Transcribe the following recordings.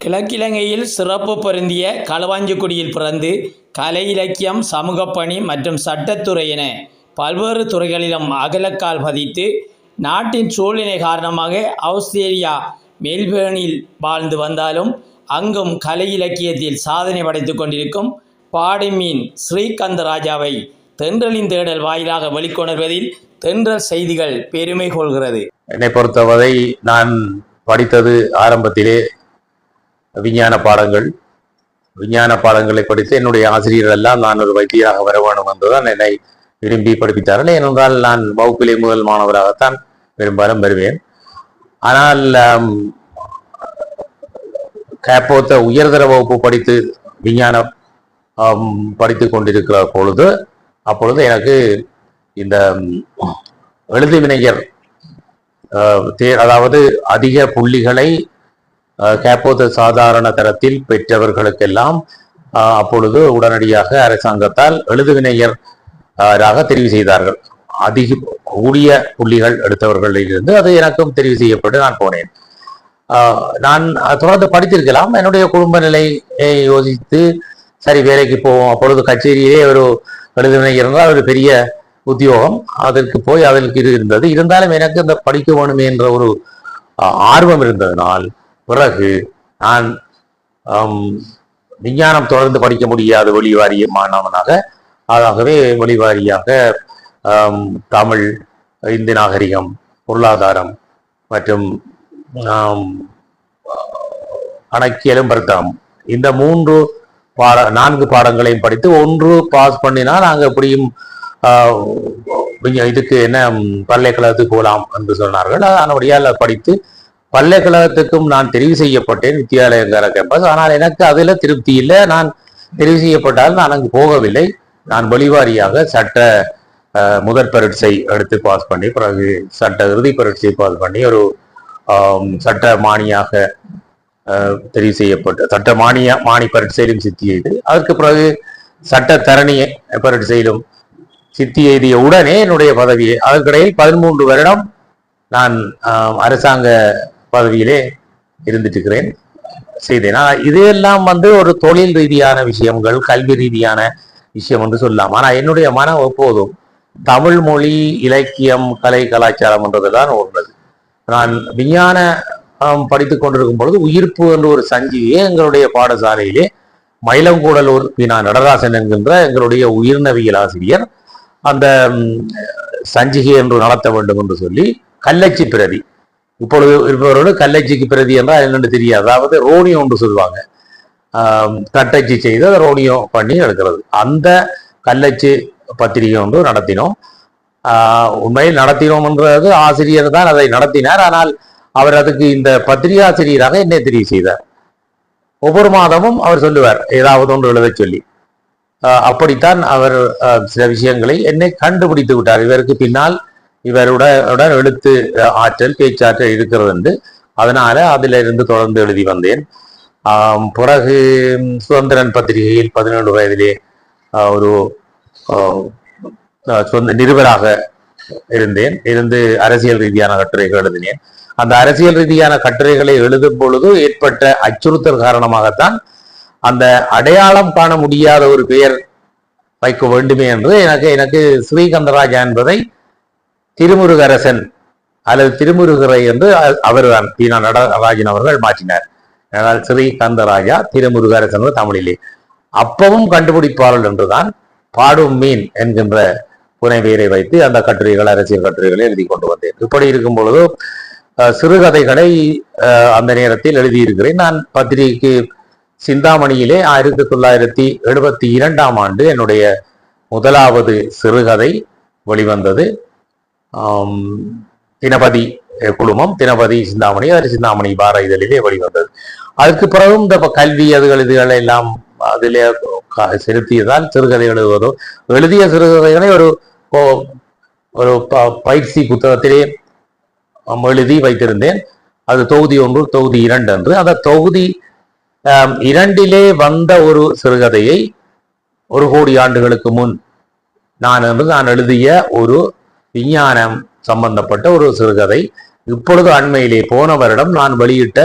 கிழக்கிழங்கையில் சிறப்பு பொருந்திய களவாஞ்சிக்குடியில் பிறந்து கலை இலக்கியம் சமூக பணி மற்றும் சட்டத்துறை என பல்வேறு துறைகளிலும் அகலக்கால் பதித்து நாட்டின் சூழ்நிலை காரணமாக ஆஸ்திரேலியா மெல்பேர்னில் வாழ்ந்து வந்தாலும் அங்கும் கலை இலக்கியத்தில் சாதனை படைத்துக் கொண்டிருக்கும் பாடிமீன் ஸ்ரீகந்த ராஜாவை தென்றலின் தேடல் வாயிலாக வெளிக்கொணர்வதில் தென்றல் செய்திகள் பெருமை கொள்கிறது. என்னை பொறுத்தவரை நான் படித்தது ஆரம்பத்திலே விஞ்ஞான பாடங்கள். விஞ்ஞான பாடங்களை படித்து என்னுடைய ஆசிரியர் எல்லாம் நான் ஒரு வைத்தியராக வர வேண்டும் என்றுதான் என்னை விரும்பி படிப்பித்தார்கள். ஏனென்றால் நான் வகுப்பிலே முதல் மாணவராகத்தான் பெரும்பாலும் வருவேன். ஆனால் கேப்போத்த உயர்தர வகுப்பு படித்து விஞ்ஞானம் படித்து படித்துக் கொண்டிருக்கிற பொழுது அப்பொழுது எனக்கு இந்த எழுது வினைஞர் அதாவது அதிக புள்ளிகளை கேப்போத சாதாரண தரத்தில் பெற்றவர்களுக்கெல்லாம் அப்பொழுது உடனடியாக அரசாங்கத்தால் எழுதுவினையர் ராக தெரிவு செய்தார்கள். அதிக கூடிய புள்ளிகள் எடுத்தவர்களிலிருந்து அது எனக்கும் தெரிவு செய்யப்பட்டு நான் போனேன். நான் தொடர்ந்து படித்திருக்கலாம். என்னுடைய குடும்ப நிலையை யோசித்து சரி வேலைக்கு போவோம். அப்பொழுது கச்சேரியிலே ஒரு எழுதுவினை இருந்தால் ஒரு பெரிய உத்தியோகம். அதற்கு போய் அதற்கு இது இருந்தது. இருந்தாலும் எனக்கு அந்த படிக்க வேணுமே என்ற ஒரு ஆர்வம் இருந்ததனால் பிறகு நான் விஞ்ஞானம் தொடர்ந்து படிக்க முடியாத வெளிவாரிய மாணவனாக ஆகவே வெளிவாரியாக தமிழ் இந்து நாகரிகம் பொருளாதாரம் மற்றும் கணக்கியலும் பருத்தம். இந்த மூன்று பாட நான்கு பாடங்களையும் படித்து ஒன்று பாஸ் பண்ணினால் நாங்கள் எப்படியும் இதுக்கு என்ன பல்கலைக்கழகத்துக்கு போகலாம் என்று சொன்னார்கள். அதனுடைய படித்து பல்கலைக்கழகத்துக்கும் நான் தெரிவு செய்யப்பட்டேன் வித்தியாலயங்கிற கேம்பஸ் ஆனால் எனக்கு அதில் திருப்தி இல்லை. நான் தெரிவு செய்யப்பட்டால் நான் அங்கு போகவில்லை. நான் வெளிவாரியாக சட்ட முதற் பரீட்சை எடுத்து பாஸ் பண்ணி பிறகு சட்ட இறுதி பரீட்சை பாஸ் பண்ணி ஒரு சட்ட மானியாக தெரிவு செய்யப்பட்டு சட்ட மானிய மானி பரீட்சையிலும் சித்தி எய்து. அதற்கு பிறகு சட்ட தரணி பரீட்சையிலும் சித்தி எய்திய உடனே என்னுடைய பதவியை அதற்கிடையில் பதிமூன்று வருடம் நான் அரசாங்க பதவியிலே இருந்துட்டு இருக்கிறேன் செய்தேன். ஆனால் இதையெல்லாம் வந்து ஒரு தொழில் ரீதியான விஷயங்கள் கல்வி ரீதியான விஷயம் என்று சொல்லலாம். ஆனால் என்னுடைய மனம் எப்போதும் தமிழ் மொழி இலக்கியம் கலை கலாச்சாரம் என்றதுதான் உள்ளது. நான் விஞ்ஞான ஆம், படித்துக் கொண்டிருக்கும் பொழுது உயிர்ப்பு என்ற ஒரு சஞ்சிகையை எங்களுடைய பாடசாலையிலே மயிலங்கூடலூர் வினா நடராசன் என்கின்ற எங்களுடைய உயிர்நவியல் ஆசிரியர் அந்த சஞ்சிகை என்று நடத்த வேண்டும் என்று சொல்லி கல்லச்சி பிரதி. இப்பொழுது இருப்பவரோடு கல்லச்சிக்கு பிரதி என்றால் என்னென்னு தெரியாது. அதாவது ரோனியோ என்று சொல்லுவாங்க. ஆம், செய்து அதை ரோனியோ பண்ணி எடுக்கிறது. அந்த கல்லச்சு பத்திரிகை ஒன்று நடத்தினோம். உண்மையில் நடத்தினோம் என்றது ஆசிரியர் தான் அதை நடத்தினார். ஆனால் அவர் அதுக்கு இந்த பத்திரிகாசிரியராக என்னை தெரிவு செய்தார். ஒவ்வொரு மாதமும் அவர் சொல்லுவார் ஏதாவது ஒன்று எழுத சொல்லி. அப்படித்தான் அவர் சில விஷயங்களை என்னை கண்டுபிடித்து விட்டார். இவருக்கு பின்னால் இவருடன் எழுத்து ஆற்றல் பேச்சாற்றல் இருக்கிறது என்று அதனால அதிலிருந்து இருந்து தொடர்ந்து எழுதி வந்தேன். பிறகு சுதந்திரன் பத்திரிகையில் பதினேழு வயதிலே ஒரு சொந்த நிருபராக இருந்தேன். இருந்து அரசியல் ரீதியான கட்டுரைகள் எழுதினேன். அந்த அரசியல் ரீதியான கட்டுரைகளை எழுதும் பொழுது ஏற்பட்ட அச்சுறுத்தல் காரணமாகத்தான் அந்த அடையாளம் காண முடியாத ஒரு பெயர் வைக்க வேண்டுமே என்று எனக்கு எனக்கு ஸ்ரீகந்தராஜா என்பதை திருமுருகரசன் அல்லது திருமுருகரை என்று அவர்தான் பீனா நடராஜன் அவர்கள் மாற்றினார். ஆனால் ஸ்ரீகந்தராஜா திருமுருகரசன் என்று தமிழிலே. அப்பவும் கண்டுபிடிப்பார்கள் என்றுதான் பாடும் மீன் என்கின்ற புனைவெயரை வைத்து அந்த கட்டுரைகள் அரசியல் கட்டுரைகளை எழுதி கொண்டு வந்தேன். இப்படி இருக்கும் பொழுது சிறுகதைகளை அந்த நேரத்தில் எழுதியிருக்கிறேன். நான் பத்திரிகைக்கு சிந்தாமணியிலே ஆயிரத்தி தொள்ளாயிரத்தி எழுபத்தி இரண்டாம் ஆண்டு என்னுடைய முதலாவது சிறுகதை வெளிவந்தது. தினபதி குழுமம் தினபதி சிந்தாமணி அது சிந்தாமணி பார இதழிலே வெளிவந்தது. அதுக்கு பிறகும் இந்த கல்வி அதுகள் இதுகள் எல்லாம் அதிலே க- செலுத்தியதால் சிறுகதை எழுதுவதோ எழுதிய சிறுகதைகளை ஒரு ஒரு ப- பயிற்சி புத்தகத்திலே எழுதி வைத்திருந்தேன். அது தொகுதி ஒன்று தொகுதி இரண்டு என்று. அந்த தொகுதி இரண்டிலே வந்த ஒரு சிறுகதையை ஒரு கோடி ஆண்டுகளுக்கு முன் நான் என்று நான் எழுதிய ஒரு விஞ்ஞானம் சம்பந்தப்பட்ட ஒரு சிறுகதை. இப்பொழுது அண்மையிலே போன வருடம் நான் வெளியிட்ட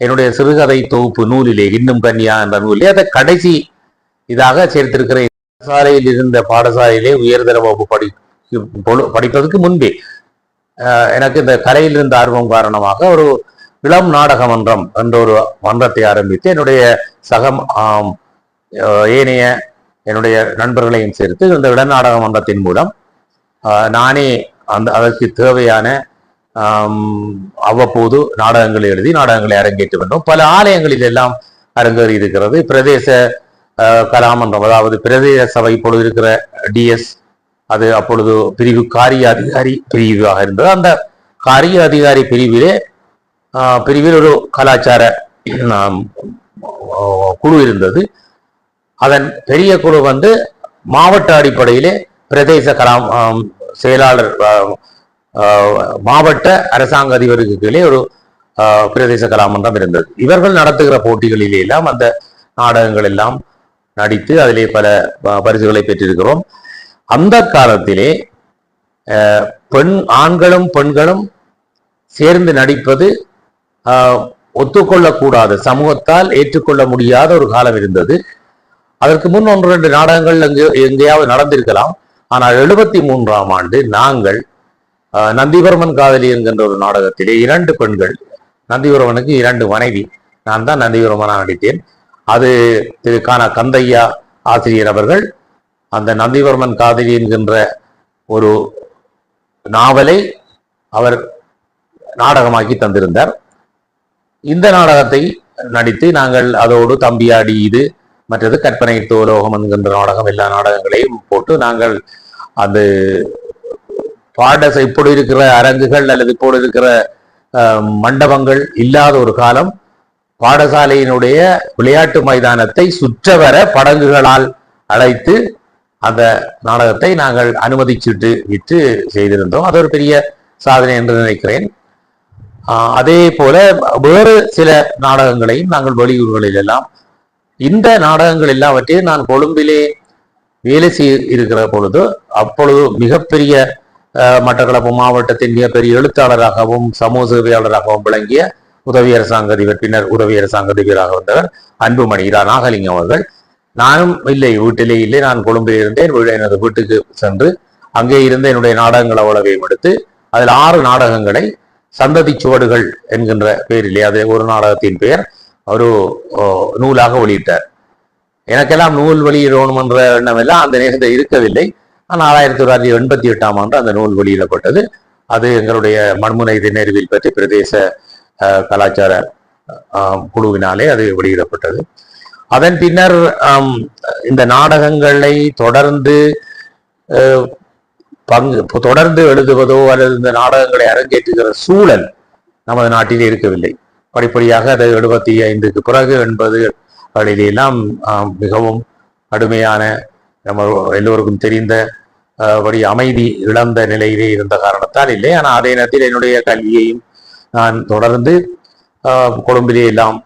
என்னுடைய சிறுகதை தொகுப்பு நூலிலே இன்னும் கன்னியா என்ற நூலிலே அதை கடைசி இதாக சேர்த்திருக்கிறேன். சாலையில் இருந்த பாடசாலையிலே உயர்தர வகுப்பு படி படிப்பதற்கு முன்பே. எனக்கு இந்த கலையில் இருந்த ஆர்வம் காரணமாக ஒரு இளம் நாடக மன்றம் என்ற ஒரு மன்றத்தை ஆரம்பித்து என்னுடைய சகம் ஏனைய என்னுடைய நண்பர்களையும் சேர்த்து இந்த இளநாடக மன்றத்தின் மூலம் நானே அந்த அதற்கு தேவையான அவ்வப்போது நாடகங்களை எழுதி நாடகங்களை அரங்கேற்றி வந்தோம். பல ஆலயங்களில் எல்லாம் அரங்கேறி இருக்கிறது பிரதேச கலாமன்றம் அதாவது பிரதேச சபை இப்பொழுது இருக்கிற டிஎஸ் அது அப்பொழுது பிரிவு காரிய அதிகாரி பிரிவாக இருந்தது. அந்த காரிய அதிகாரி பிரிவிலே பிரிவில் ஒரு கலாச்சார குழு இருந்தது. அதன் பெரிய குழு வந்து மாவட்ட அடிப்படையிலே பிரதேச கலாம் செயலாளர் மாவட்ட அரசாங்க அதிபருக்கு கீழே ஒரு பிரதேச கலாமன்றம் இருந்தது. இவர்கள் நடத்துகிற போட்டிகளிலே எல்லாம் அந்த நாடகங்கள் எல்லாம் நடித்து அதிலே பல பரிசுகளை பெற்றிருக்கிறோம். அந்த காலத்திலே பெண் ஆண்களும் பெண்களும் சேர்ந்து நடிப்பது ஒத்துக்கொள்ளக்கூடாது. சமூகத்தால் ஏற்றுக்கொள்ள முடியாத ஒரு காலம் இருந்தது. அதற்கு முன் ஒன்று ரெண்டு நாடகங்கள் எங்கே எங்கேயாவது நடந்திருக்கலாம். ஆனால் எழுபத்தி மூன்றாம் ஆண்டு நாங்கள் ஆஹ், காதலி என்கின்ற ஒரு நாடகத்திலே இரண்டு பெண்கள் நந்திபுரமனுக்கு இரண்டு மனைவி. நான் தான் நந்திபுரமனாக நடித்தேன். அது திரு கானா கந்தையா ஆசிரியர் அவர்கள் அந்த நந்திவர்மன் காதலி என்கின்ற ஒரு நாவலை அவர் நாடகமாக்கி தந்திருந்தார். இந்த நாடகத்தை நடித்து நாங்கள் அதோடு தம்பியாடி இது மற்றது கற்பனை தோலோகம் என்கின்ற நாடகம் எல்லா நாடகங்களையும் போட்டு நாங்கள் அது பாட இப்போது இருக்கிற அரங்குகள் அல்லது இப்போது இருக்கிற மண்டபங்கள் இல்லாத ஒரு காலம் பாடசாலையினுடைய விளையாட்டு மைதானத்தை சுற்றவர படங்குகளால் அழைத்து அந்த நாடகத்தை நாங்கள் அனுமதிச்சுட்டு விட்டு செய்திருந்தோம். அது ஒரு பெரிய சாதனை என்று நினைக்கிறேன். அதே போல வேறு சில நாடகங்களையும் நாங்கள் வெளியூர்களில் எல்லாம் இந்த நாடகங்கள் எல்லாவற்றையும் நான் கொழும்பிலே வேலை செய்ய இருக்கிற பொழுது அப்பொழுது மிகப்பெரிய மட்டக்களப்பு மாவட்டத்தின் மிகப்பெரிய எழுத்தாளராகவும் சமூக சேவையாளராகவும் விளங்கிய உதவி அரசாங்க அதிபர் பின்னர் உதவி அரசாங்க அதிபராக வந்தவர் அன்புமணி இரா நாகலிங்கம் அவர்கள். நானும் இல்லை வீட்டிலே இல்லை. நான் கொழும்பில் இருந்தேன். எனது வீட்டுக்கு சென்று அங்கே இருந்த என்னுடைய நாடகங்கள் அவ்வளவையும் எடுத்து அதில் ஆறு நாடகங்களை சந்ததி சுவடுகள் என்கின்ற பெயரிலே அது ஒரு நாடகத்தின் பெயர் ஒரு நூலாக வெளியிட்டார். எனக்கெல்லாம் நூல் வெளியிடணும் என்ற எண்ணம் எல்லாம் அந்த நேரத்தில் இருக்கவில்லை. ஆனால் ஆயிரத்தி தொள்ளாயிரத்தி எண்பத்தி எட்டாம் ஆண்டு அந்த நூல் வெளியிடப்பட்டது. அது எங்களுடைய மண்முனை நேருவில் பற்றி பிரதேச கலாச்சார குழுவினாலே அது வெளியிடப்பட்டது. அதன் பின்னர் இந்த நாடகங்களை தொடர்ந்து பங்கு தொடர்ந்து எழுதுவதோ அல்லது இந்த நாடகங்களை அரங்கேற்றுகிற சூழல் நமது நாட்டில் இருக்கவில்லை. படிப்படியாக அது எழுபத்தி ஐந்துக்கு பிறகு எண்பது எல்லாம் மிகவும் கடுமையான நம்ம எல்லோருக்கும் தெரிந்த படி அமைதி இழந்த நிலையிலே இருந்த காரணத்தால் இல்லை. ஆனால் அதே நேரத்தில் என்னுடைய கல்வியையும் நான் தொடர்ந்து கொழும்பிலே எல்லாம்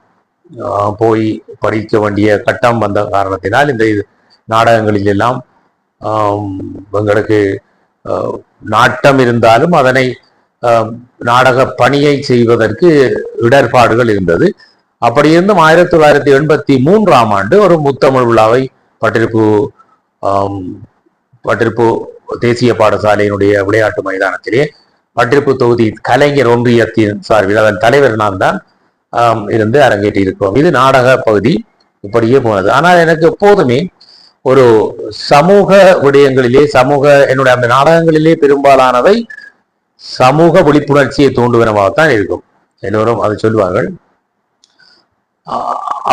போய் படிக்க வேண்டிய கட்டம் வந்த காரணத்தினால் இந்த நாடகங்களில் எல்லாம் எங்களுக்கு நாட்டம் இருந்தாலும் அதனை நாடக பணியை செய்வதற்கு இடர்பாடுகள் இருந்தது. அப்படி இருந்தும் ஆயிரத்தி தொள்ளாயிரத்தி எண்பத்தி மூன்றாம் ஆண்டு ஒரு முத்தமிழ் விழாவை பட்டிருப்பு பட்டிருப்பு தேசிய பாடசாலையினுடைய விளையாட்டு மைதானத்திலே பட்டிருப்பு தொகுதி கலைஞர் ஒன்றியத்தின் சார்பில் அதன் தலைவர் நான் தான் இருந்து அரங்கேற்றி இருக்கிறோம் இது நாடக பகுதி. இப்படியே போனது. ஆனால் எனக்கு எப்போதுமே ஒரு சமூக விடயங்களிலே சமூக என்னுடைய அந்த நாடகங்களிலே பெரும்பாலானவை சமூக விழிப்புணர்ச்சியை தூண்டுவனமாகத்தான் இருக்கும். எல்லோரும் அதை சொல்லுவார்கள்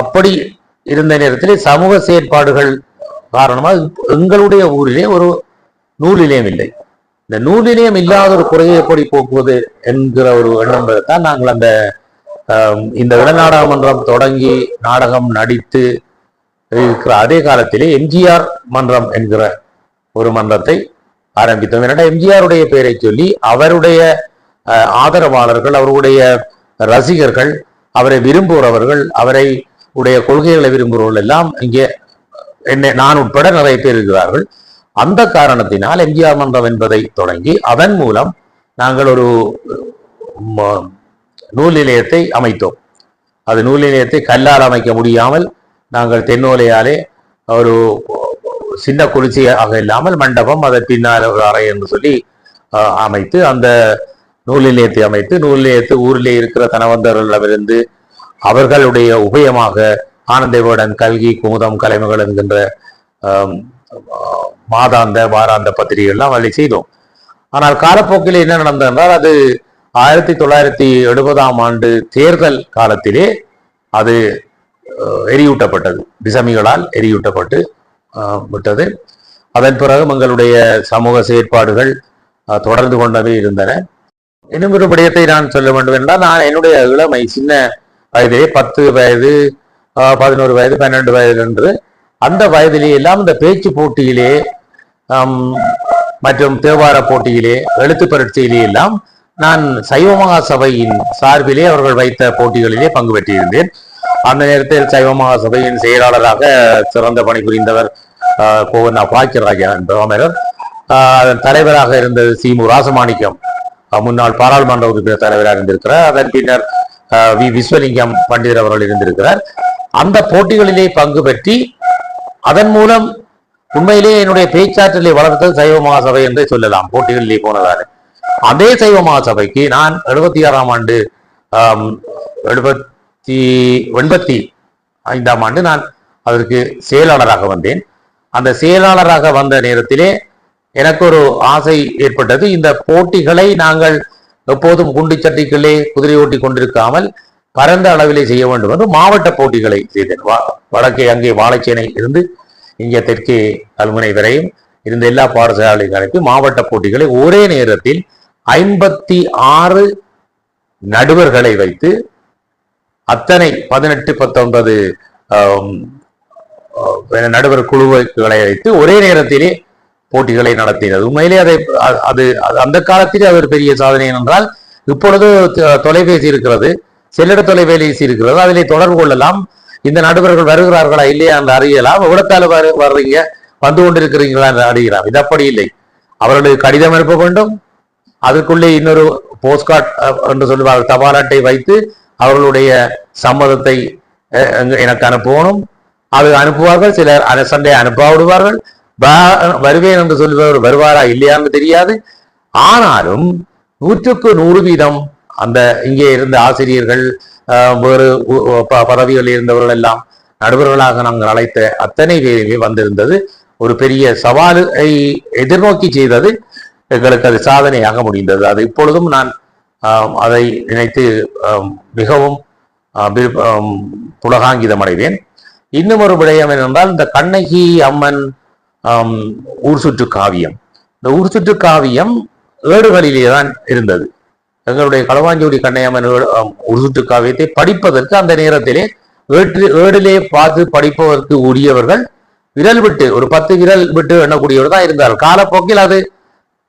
அப்படி இருந்த நேரத்திலே சமூக செயற்பாடுகள் காரணமாக எங்களுடைய ஊரிலே ஒரு நூல் நிலையம் இல்லை. இந்த நூல் நிலையம் இல்லாத ஒரு குறையை எப்படி போக்குவது என்கிற ஒரு எண்ணம் தான் நாங்கள் அந்த இந்த இளநாடக தொடங்கி நாடகம் நடித்து இருக்கிற அதே காலத்திலே எம்ஜிஆர் மன்றம் என்கிற ஒரு மன்றத்தை ஆரம்பித்தோம். என்னென்னா எம்ஜிஆருடைய பெயரை சொல்லி அவருடைய ஆதரவாளர்கள் அவருடைய ரசிகர்கள் அவரை விரும்புகிறவர்கள் அவரை உடைய கொள்கைகளை விரும்புகிறவர்கள் எல்லாம் இங்கே என்னை நான் உட்பட நிறைய பேர் இருக்கிறார்கள். அந்த காரணத்தினால் எம்ஜிஆர் மன்றம் என்பதை தொடங்கி அதன் மூலம் நாங்கள் ஒரு நூல் நிலையத்தை அமைத்தோம். அது நூல் நிலையத்தை கல்லால் அமைக்க முடியாமல் நாங்கள் தென்னோலையாலே ஒரு சின்ன குளிர்ச்சியாக இல்லாமல் மண்டபம் அதன் பின்னால் ஒரு அறை என்று சொல்லி அமைத்து அந்த நூல் நிலையத்தை அமைத்து நூல் நிலையத்து ஊரிலே இருக்கிற தனவந்தர்களிடமிருந்து அவர்களுடைய உபயமாக ஆனந்தவிடன் கல்கி குமுதம் கலைமகள் என்கின்ற மாதாந்த வாராந்த பத்திரிகைகள்லாம் வழி செய்தோம். ஆனால் காலப்போக்கில் என்ன நடந்தது என்றால் அது ஆயிரத்தி தொள்ளாயிரத்தி எழுபதாம் ஆண்டு தேர்தல் காலத்திலே அது எரியூட்டப்பட்டது. விசமிகளால் எரியூட்டப்பட்டு விட்டது. அதன் பிறகு எங்களுடைய சமூக செயற்பாடுகள் தொடர்ந்து கொண்டவே இருந்தன. இன்னும் ஒரு விடயத்தை நான் சொல்ல வேண்டும் என்றால் நான் என்னுடைய இளமை சின்ன வயதிலே பத்து வயது பதினோரு வயது பன்னெண்டு வயது என்று அந்த வயதிலே எல்லாம் இந்த பேச்சு போட்டியிலே மற்றும் தேவார போட்டியிலே எழுத்து பரீட்சையிலே எல்லாம் நான் சைவமகா சபையின் சார்பிலே அவர்கள் வைத்த போட்டிகளிலே பங்கு பெற்றிருந்தேன். அந்த நேரத்தில் சைவமகா சபையின் செயலாளராக சிறந்த பணி புரிந்தவர் ஆஹ், பாக்கியராஜன் என்பவர் ஆஹ், அதன் தலைவராக இருந்தது சிமு ராசமாணிக்கம். முன்னாள் பாராளுமன்ற உறுப்பினர் தலைவராக இருந்திருக்கிறார். அதன் பின்னர் வி. விஸ்வலிங்கம் பண்டிதர் அவர்கள் இருந்திருக்கிறார். அந்த போட்டிகளிலே பங்கு பெற்றி அதன் மூலம் உண்மையிலேயே என்னுடைய பேச்சாற்றலை வளர்த்தது சைவ மகாசபை என்றே சொல்லலாம். போட்டிகளிலே போனதால். அதே சைவ மகாசபைக்கு நான் எழுபத்தி ஆறாம் ஆண்டு எழுபத்தி எண்பத்தி ஐந்தாம் ஆண்டு நான் அதற்கு செயலாளராக வந்தேன். அந்த செயலாளராக வந்த நேரத்திலே எனக்கு ஒரு ஆசை ஏற்பட்டது. இந்த போட்டிகளை நாங்கள் எப்போதும் குண்டிச்சட்டிகளே குதிரை ஓட்டி கொண்டிருக்காமல் பரந்த அளவிலே செய்ய வேண்டும் என்று மாவட்ட போட்டிகளை செய்தேன். வா- வடக்கே அங்கே வாழைச்சேனை இருந்து இங்கே தெற்கே கல்முனை வரையும் இருந்த எல்லா பாடசாலைகளுக்கு மாவட்ட போட்டிகளை ஒரே நேரத்தில் ஐம்பத்தி ஆறு நடுவர்களை வைத்து அத்தனை பதினெட்டு பத்தொன்பது நடுவர் குழுக்களை வைத்து ஒரே நேரத்திலே போட்டிகளை நடத்தினது உண்மையிலே அதை அது அது அந்த காலத்திலே அது ஒரு பெரிய சாதனை என்றால் இப்பொழுது தொ- தொலைபேசி இருக்கிறது செல்லிட தொலைபேசி இருக்கிறது அதிலே தொடர்பு கொள்ளலாம். இந்த நடுவர்கள் வருகிறார்களா இல்லையா என்று அறியலாம். எவ்வளத்தால வர்றீங்க? வந்து கொண்டிருக்கிறீங்களா என்று அறியலாம். இது அப்படி இல்லை. அவர்களுக்கு கடிதம் அனுப்ப வேண்டும். அதற்குள்ளே இன்னொரு போஸ்ட்கார்ட் என்று சொல்லுவார்கள் தபால் அட்டை வைத்து அவர்களுடைய சம்மதத்தை எனக்கு அனுப்பணும். அது அனுப்புவார்கள் சிலர் அரசண்டை அனுப்ப விடுவார்கள் வருவேன் என்று சொல்லுபவர் வருவாரா இல்லையான்னு தெரியாது. ஆனாலும் நூற்றுக்கு நூறு வீதம் அந்த இங்கே இருந்த ஆசிரியர்கள் வேறு ப- பதவிகளில் இருந்தவர்கள் எல்லாம் நடுவர்களாக நாங்கள் அழைத்த அத்தனை பேருமே வந்திருந்தது. ஒரு பெரிய சவாலை எதிர்நோக்கி செய்தது. எங்களுக்கு அது சாதனையாக முடிந்தது. அது இப்பொழுதும் நான் அதை நினைத்து மிகவும் புலகாங்கிதம் அடைவேன். இன்னும் ஒரு விடயம் என்னென்றால் இந்த கண்ணகி அம்மன் ஊர் சுற்று காவியம். இந்த ஊர் சுற்று காவியம் ஏடுகளிலே தான் இருந்தது. எங்களுடைய களவாஞ்சோடி கண்ணையம்மன் ஊர் சுற்று காவியத்தை படிப்பதற்கு அந்த நேரத்திலே ஏற்று ஏடிலே பார்த்து படிப்பதற்கு உரியவர்கள் விரல் விட்டு ஒரு பத்து விரல் விட்டு எண்ணக்கூடியவர் தான் இருந்தார். காலப்போக்கில் அது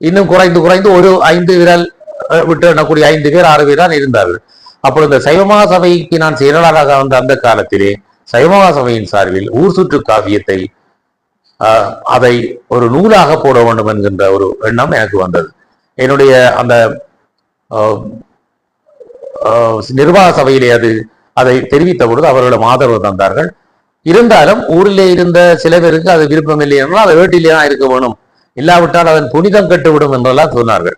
இன்னும் குறைந்து குறைந்து ஒரு ஐந்து விரல் அஹ், விட்டு எண்ணக்கூடிய ஐந்து பேர் ஆறு பேர் தான் இருந்தார்கள். அப்பொழுது இந்த சைவமா சபைக்கு நான் செயலாளராக வந்த அந்த காலத்திலே சைவமா சபையின் சார்பில் ஊர் சுற்று காவியத்தை அதை ஒரு நூலாக போட வேண்டும் என்கின்ற ஒரு எண்ணம் எனக்கு வந்தது. என்னுடைய அந்த ஆஹ், ஆஹ், நிர்வாக சபையிலே அது அதை தெரிவித்த பொழுது அவர்களிடம் ஆதரவு தந்தார்கள். இருந்தாலும் ஊரிலே இருந்த சில பேருக்கு அது விருப்பம் இல்லை என்றால் அது வேட்டிலே தான் இருக்க வேணும். இல்லாவிட்டால் அதன் புனிதம் கெட்டுவிடும் என்றெல்லாம் சொன்னார்கள்.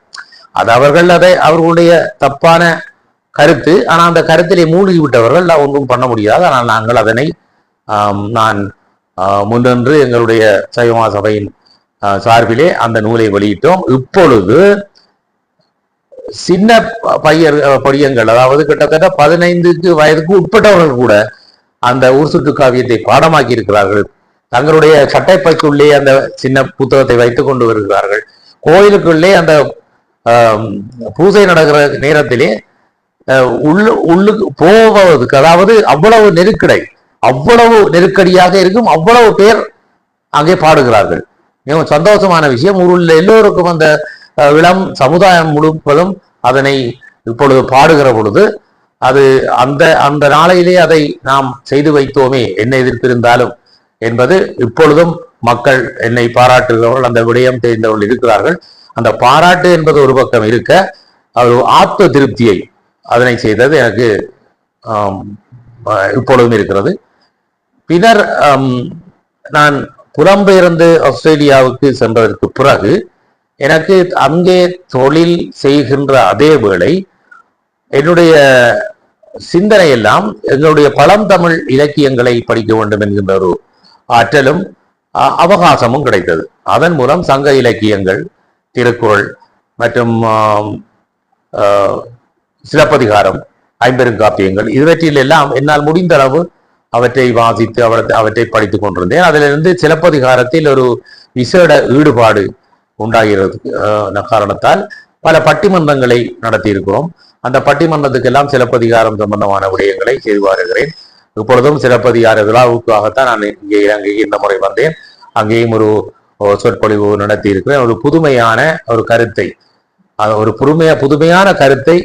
அது அவர்கள் அதை அவர்களுடைய தப்பான கருத்து. ஆனால் அந்த கருத்திலே மூழ்கி விட்டவர்கள் நான் ஒன்றும் பண்ண முடியாது. ஆனால் நாங்கள் அதனை நான் முன்னின்று எங்களுடைய சைவமா சபையின் சார்பிலே அந்த நூலை வெளியிட்டோம். இப்பொழுது சின்ன ப- பையர் படியங்கள் அதாவது கிட்டத்தட்ட பதினைந்துக்கு வயதுக்கு உட்பட்டவர்கள் கூட அந்த ஊர் சுற்று காவியத்தை பாடமாக்கி இருக்கிறார்கள் தங்களுடைய சட்டைப்பைக்குள்ளே அந்த சின்ன புத்தகத்தை வைத்துக் கொண்டு வருகிறார்கள். கோயிலுக்குள்ளே அந்த பூஜை நடக்கிற நேரத்திலே உள்ளு உள்ளுக்கு போவதற்கு அதாவது அவ்வளவு நெருக்கடை அவ்வளவு நெருக்கடியாக இருக்கும் அவ்வளவு பேர் அங்கே பாடுகிறார்கள். மிகவும் சந்தோஷமான விஷயம். ஊரில் எல்லோருக்கும் அந்த விளம் இளம் சமுதாயம் முழுப்பதும் அதனை இப்பொழுது பாடுகிற பொழுது அது அந்த அந்த நாளையிலே அதை நாம் செய்து வைத்தோமே. என்ன எதிர்ப்பு இருந்தாலும். என்பது இப்பொழுதும் மக்கள் என்னை பாராட்டுகிறவர்கள் அந்த விடயம் தெரிந்தவர்கள் இருக்கிறார்கள். அந்த பாராட்டு என்பது ஒரு பக்கம் இருக்க அவர் ஆத்ம திருப்தியை அதனை செய்தது எனக்கு இப்பொழுதும் இருக்கிறது. பின்னர் நான் புலம்பெயர்ந்து ஆஸ்திரேலியாவுக்கு சென்றதற்கு பிறகு எனக்கு அங்கே தொழில் செய்கின்ற அதே வேளை என்னுடைய சிந்தனை எல்லாம் எங்களுடைய பழந்தமிழ் இலக்கியங்களை படிக்க வேண்டும் என்கின்ற ஒரு ஆற்றலும் அ- அவகாசமும் கிடைத்தது. அதன் மூலம் சங்க இலக்கியங்கள் திருக்குறள் மற்றும் சிலப்பதிகாரம் ஐம்பெருங்காப்பியங்கள் இவற்றில் எல்லாம் என்னால் முடிந்த அளவு அவற்றை வாசித்து அவற்றை அவற்றை படித்துக் கொண்டிருந்தேன். அதிலிருந்து சிலப்பதிகாரத்தில் ஒரு விசேட ஈடுபாடு உண்டாகிறது காரணத்தால் பல பட்டிமன்றங்களை நடத்தி இருக்கிறோம் அந்த பட்டிமன்றத்துக்கெல்லாம் சிலப்பதிகாரம் சம்பந்தமான விடயங்களை செய்து வருகிறேன். இப்பொழுதும் சிலப்பதிகார விழாவுக்காகத்தான் நான் இங்கே இலங்கைக்கு இந்த முறை வந்தேன். அங்கேயும் ஒரு சொற்பொழிவு நடத்தி இருக்கிறேன். ஒரு புதுமையான ஒரு கருத்தை ஒரு புதுமையா புதுமையான கருத்தை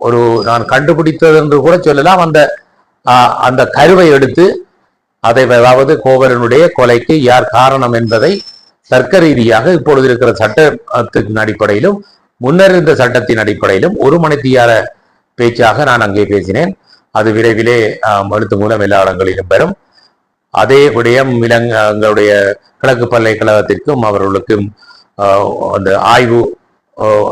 ஒரு நான் கண்டுபிடித்தது என்று கூட சொல்லலாம். அந்த அந்த கருவை எடுத்து அதை அதாவது கோவலனுடைய கொலைக்கு யார் காரணம் என்பதை தர்க்க ரீதியாக இப்பொழுது இருக்கிற சட்டத்தின் அடிப்படையிலும் முன்னர் இருந்த சட்டத்தின் அடிப்படையிலும் ஒரு மணித்தியார பேச்சாக நான் அங்கே பேசினேன். அது விரைவிலே மருத்துவ எழுத்து மூலம் எல்லா இடங்களிலும் பெறும். அதே விடயம் இலங்க எங்களுடைய கிழக்கு பல்கலைக்கழகத்திற்கும் அவர்களுக்கும் ஆஹ், அந்த ஆய்வு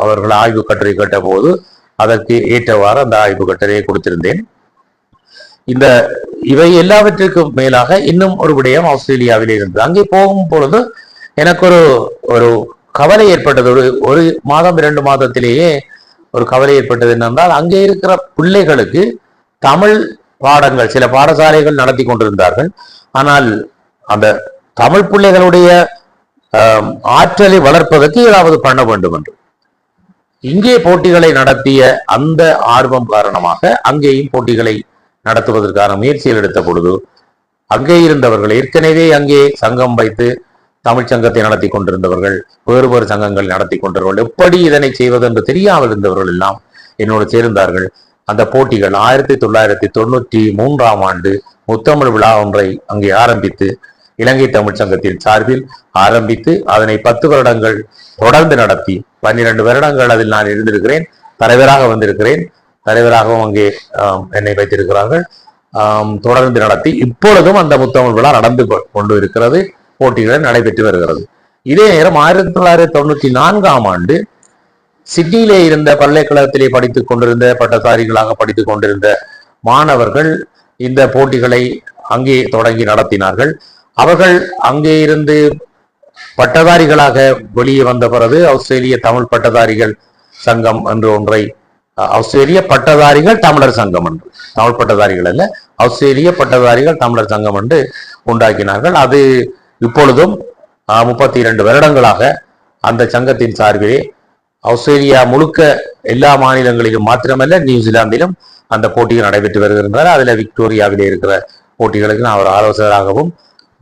அவர்கள் ஆய்வு கட்டுரை கேட்ட போது அதற்கு ஏற்றவாறு அந்த ஆய்வு கட்டுரையை கொடுத்திருந்தேன். இந்த இவை எல்லாவற்றிற்கும் மேலாக இன்னும் ஒரு விடயம் ஆஸ்திரேலியாவில் இருந்தது. அங்கே போகும் பொழுது எனக்கு ஒரு ஒரு கவலை ஏற்பட்டது. ஒரு ஒரு மாதம் இரண்டு மாதத்திலேயே ஒரு கவலை ஏற்பட்டது என்னென்றால் அங்கே இருக்கிற பிள்ளைகளுக்கு தமிழ் பாடங்கள் சில பாடசாலைகள் நடத்தி கொண்டிருந்தார்கள். ஆனால் அந்த தமிழ் பிள்ளைகளுடைய ஆற்றலை வளர்ப்பதற்கு ஏதாவது பண்ண வேண்டும் என்று. இங்கே போட்டிகளை நடத்திய அந்த ஆர்வம் காரணமாக அங்கேயும் போட்டிகளை நடத்துவதற்கான முயற்சிகள் எடுத்த பொழுது அங்கே இருந்தவர்கள் ஏற்கனவே அங்கே சங்கம் வைத்து தமிழ்ச் சங்கத்தை நடத்தி கொண்டிருந்தவர்கள் வேறு வேறு சங்கங்கள் நடத்தி கொண்டிருந்தவர்கள் எப்படி இதனை செய்வது என்று தெரியாமல் இருந்தவர்கள் எல்லாம் என்னோடு சேர்ந்தார்கள். அந்த போட்டிகள் ஆயிரத்தி தொள்ளாயிரத்தி தொண்ணூற்றி மூன்றாம் ஆண்டு முத்தமிழ் விழா ஒன்றை அங்கே ஆரம்பித்து இலங்கை தமிழ்ச் சங்கத்தின் சார்பில் ஆரம்பித்து அதனை பத்து வருடங்கள் தொடர்ந்து நடத்தி பன்னிரண்டு வருடங்கள் அதில் நான் இருந்திருக்கிறேன். தலைவராக வந்திருக்கிறேன். தலைவராகவும் அங்கே என்னை வைத்திருக்கிறார்கள். தொடர்ந்து நடத்தி இப்பொழுதும் அந்த முத்தமிழ் விழா நடந்து கொண்டு இருக்கிறது. போட்டிகள் நடைபெற்று வருகிறது. இதே நேரம் ஆயிரத்தி தொள்ளாயிரத்தி தொண்ணூற்றி நான்காம் ஆண்டு சிட்னியிலே இருந்த பல்கலைக்கழகத்திலே படித்துக் கொண்டிருந்த பட்டதாரிகளாக படித்துக் கொண்டிருந்த மாணவர்கள் இந்த போட்டிகளை அங்கே தொடங்கி நடத்தினார்கள். அவர்கள் அங்கே இருந்து பட்டதாரிகளாக வெளியே வந்த பிறகு ஆஸ்திரேலிய தமிழ் பட்டதாரிகள் சங்கம் என்று ஒன்றை ஆஸ்திரேலிய பட்டதாரிகள் தமிழர் சங்கம் என்று தமிழ் பட்டதாரிகள் அல்ல ஆஸ்திரேலிய பட்டதாரிகள் தமிழர் சங்கம் என்று உண்டாக்கினார்கள். அது இப்பொழுதும் முப்பத்தி இரண்டு வருடங்களாக அந்த சங்கத்தின் சார்பிலே ஆஸ்திரேலியா முழுக்க எல்லா மாநிலங்களிலும் மாத்திரமல்ல நியூசிலாந்திலும் அந்த போட்டிகள் நடைபெற்று வருகின்றன. அதில் விக்டோரியாவில் இருக்கிற போட்டிகளுக்கு நான் ஒரு ஆலோசகராகவும்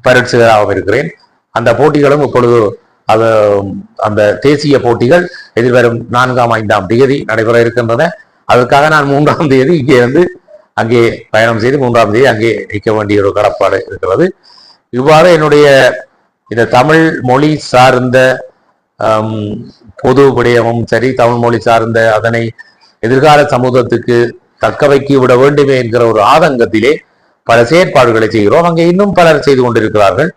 பரிட்சகராகவும் இருக்கிறேன். அந்த போட்டிகளும் இப்பொழுது அது அந்த தேசிய போட்டிகள் எதிர்வரும் நான்காம் ஐந்தாம் தேதி நடைபெற இருக்கின்றன. அதற்காக நான் மூன்றாம் தேதி இங்கே வந்து அங்கே பயணம் செய்து மூன்றாம் தேதி அங்கே நிற்க வேண்டிய ஒரு கடப்பாடு இருக்கிறது. இவ்வாறு என்னுடைய இந்த தமிழ் மொழி சார்ந்த பொது விடயமும் சரி தமிழ் மொழி சார்ந்த அதனை எதிர்கால சமூகத்துக்கு தக்க வைக்க விட வேண்டுமே என்கிற ஒரு ஆதங்கத்திலே பல செயற்பாடுகளை செய்கிறோம். அங்கே இன்னும் பலர் செய்து கொண்டிருக்கிறார்கள்.